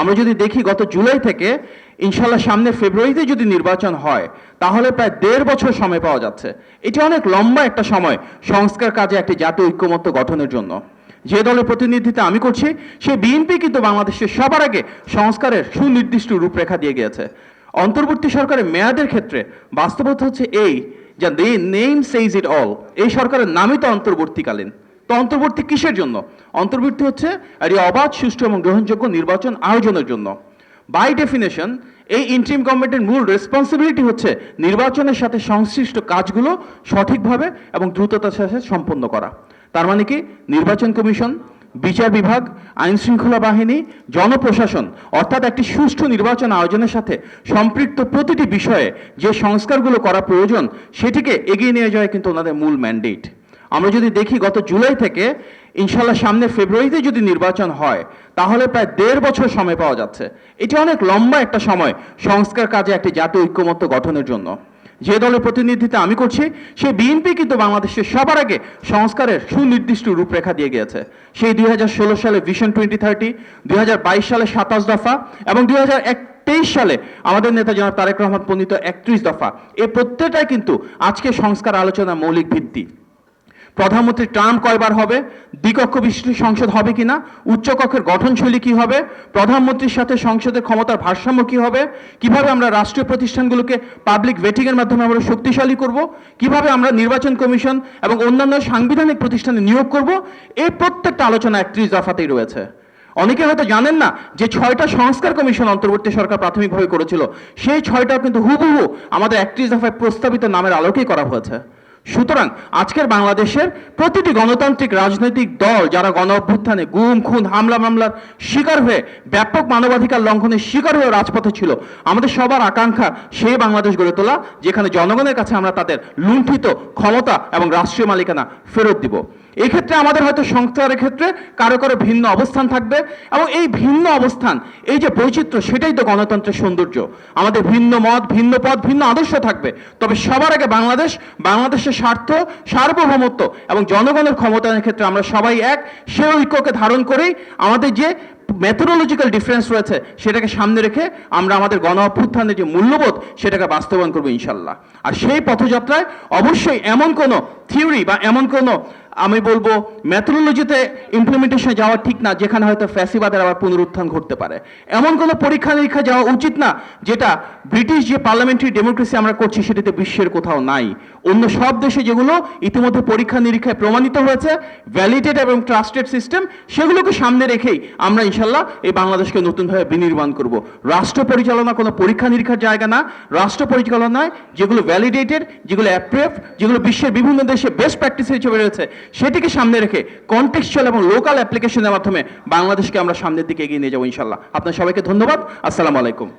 আমরা যদি দেখি গত জুলাই থেকে, ইনশাল্লাহ সামনে ফেব্রুয়ারিতে যদি নির্বাচন হয়, তাহলে প্রায় দেড় বছর সময় পাওয়া যাচ্ছে। এটি অনেক লম্বা একটা সময় সংস্কার কাজে একটি জাতীয় ঐক্যমত্য গঠনের জন্য। যে দলের প্রতিনিধিত্ব আমি করছি, সে বিএনপি কিন্তু বাংলাদেশের সবার আগে সংস্কারের সুনির্দিষ্ট রূপরেখা দিয়ে গিয়েছে। অন্তর্বর্তী সরকারের মেয়াদের ক্ষেত্রে বাস্তবতা হচ্ছে এই, যা দে নেম সেইজ ইট অল। এই সরকারের নামই তো অন্তর্বর্তীকালীন। তো অন্তর্বর্তী কিসের জন্য? অন্তর্বর্তী হচ্ছে আর অবাধ, সুষ্ঠু এবং গ্রহণযোগ্য নির্বাচন আয়োজনের জন্য। বাই ডেফিনেশন এই ইন্ট্রিম গভর্নমেন্টের মূল রেসপন্সিবিলিটি হচ্ছে নির্বাচনের সাথে সংশ্লিষ্ট কাজগুলো সঠিকভাবে এবং দ্রুততার সাথে সম্পন্ন করা। তার মানে কি? নির্বাচন কমিশন, বিচার বিভাগ আইন শৃঙ্খলা বাহিনী, জনপ্রশাসন, অর্থাৎ একটি সুষ্ঠু নির্বাচন আয়োজনের সাথে সম্পৃক্ত প্রতিটি বিষয়ে যে সংস্কারগুলো করা প্রয়োজন, সেটিকে এগিয়ে নিয়ে যাওয়া কিন্তু ওনাদের মূল ম্যান্ডেট আমরা যদি দেখি গত জুলাই থেকে ইনশাল্লাহ সামনে ফেব্রুয়ারিতে যদি নির্বাচন হয়, তাহলে প্রায় দেড় বছর সময় পাওয়া যাচ্ছে। এটি অনেক লম্বা একটা সময় সংস্কার কাজে একটি জাতীয় ঐক্যমত্য গঠনের জন্য। যে দলের প্রতিনিধিত্ব আমি করছি সেই বিএনপি কিন্তু বাংলাদেশের সবার আগে সংস্কারের সুনির্দিষ্ট রূপরেখা দিয়ে গিয়েছে। সেই দুই হাজার ষোলো সালে ভিশন টোয়েন্টি থার্টি দুই হাজার বাইশ সালে সাতাশ দফা এবং দুই তেইশ সালে আমাদের নেতা জনাব তারেক রহমান প্রণীত একত্রিশ দফা। এ প্রত্যেকটাই কিন্তু আজকে সংস্কার আলোচনার মৌলিক ভিত্তি। প্রধানমন্ত্রী টার্ম কয়বার হবে? দ্বিকক্ষ বিশিষ্ট সংসদ হবে কিনা? উচ্চকক্ষের গঠনশৈলী কি হবে? প্রধানমন্ত্রীর সাথে সংসদের ক্ষমতার ভারসাম্য কি হবে? কীভাবে আমরা রাষ্ট্রীয় প্রতিষ্ঠানগুলোকে পাবলিক ভেটিং এর মাধ্যমে আমরা শক্তিশালী করব? কীভাবে আমরা নির্বাচন কমিশন এবং অন্যান্য সাংবিধানিক প্রতিষ্ঠানে নিয়োগ করব? এই প্রত্যেকটা আলোচনা একত্রিশ দফাতেই রয়েছে। অনেকে হয়তো জানেন না যে ছয়টা সংস্কার কমিশন অন্তর্বর্তী সরকার প্রাথমিকভাবে করেছিল। সেই ছয়টাও কিন্তু হুবহু আমাদের একত্রিশ দফায় প্রস্তাবিত নামের আলোকেই করা হয়েছে। সুতরাং আজকের বাংলাদেশের প্রতিটি গণতান্ত্রিক রাজনৈতিক দল যারা গণ অভ্যুত্থানে গুম, খুন, হামলা, মামলার শিকার হয়ে ব্যাপক মানবাধিকার লঙ্ঘনের শিকার হয়ে রাজপথে ছিল, আমাদের সবার আকাঙ্ক্ষা সেই বাংলাদেশ গড়ে তোলা, যেখানে জনগণের কাছে আমরা তাদের লুণ্ঠিত ক্ষমতা এবং রাষ্ট্রীয় মালিকানা ফেরত দিব। এই ক্ষেত্রে আমাদের হয়তো সংস্কারের ক্ষেত্রে কারও কারও ভিন্ন অবস্থান থাকবে এবং এই ভিন্ন অবস্থান, এই যে বৈচিত্র্য, সেটাই তো গণতন্ত্রের সৌন্দর্য। আমাদের ভিন্ন মত, ভিন্ন পথ, ভিন্ন আদর্শ থাকবে। তবে সবার আগে বাংলাদেশ, বাংলাদেশের স্বার্থ, সার্বভৌমত্ব এবং জনগণের ক্ষমতায়নের ক্ষেত্রে আমরা সবাই এক, সে ঐক্যকে ধারণ করেই আমাদের যে মেথোডোলজিক্যাল ডিফারেন্স রয়েছে, সেটাকে সামনে রেখে আমরা আমাদের গণ অভ্যুত্থানের যে মূল্যবোধ, সেটাকে বাস্তবায়ন করব ইনশাল্লাহ। আর সেই পথযাত্রায় অবশ্যই এমন কোনো থিওরি বা এমন কোনো আমি বলব মেথোডোলজিতে ইমপ্লিমেন্টেশনে যাওয়া ঠিক না, যেখানে হয়তো ফ্যাসিবাদের আবার পুনরুত্থান ঘটতে পারে। এমন কোনো পরীক্ষা নিরীক্ষা যাওয়া উচিত না, যেটা ব্রিটিশ যে পার্লামেন্টারি ডেমোক্রেসি আমরা করছি, সেটাতে বিশ্বের কোথাও নাই। অন্য সব দেশে যেগুলো ইতিমধ্যে পরীক্ষা নিরীক্ষায় প্রমাণিত হয়েছে ভ্যালিডেড এবং ট্রাস্টেড সিস্টেম সেগুলোকে সামনে রেখেই আমরা ইনশাল্লাহ এই বাংলাদেশকে নতুনভাবে বিনির্মাণ করব। রাষ্ট্র পরিচালনা কোনো পরীক্ষা নিরীক্ষার জায়গা না। রাষ্ট্র পরিচালনায় যেগুলো ভ্যালিডেটেড যেগুলো অ্যাপ্রেভ যেগুলো বিশ্বের বিভিন্ন দেশে বেস্ট প্র্যাকটিস হিসেবে রয়েছে, সেটিকে সামনে রেখে কনটেক্সচুয়াল এবং লোকাল অ্যাপ্লিকেশনের মাধ্যমে বাংলাদেশকে আমরা সামনের দিকে এগিয়ে নিয়ে যাব ইনশাল্লাহ আপনার সবাইকে ধন্যবাদ। আসসালামু আলাইকুম।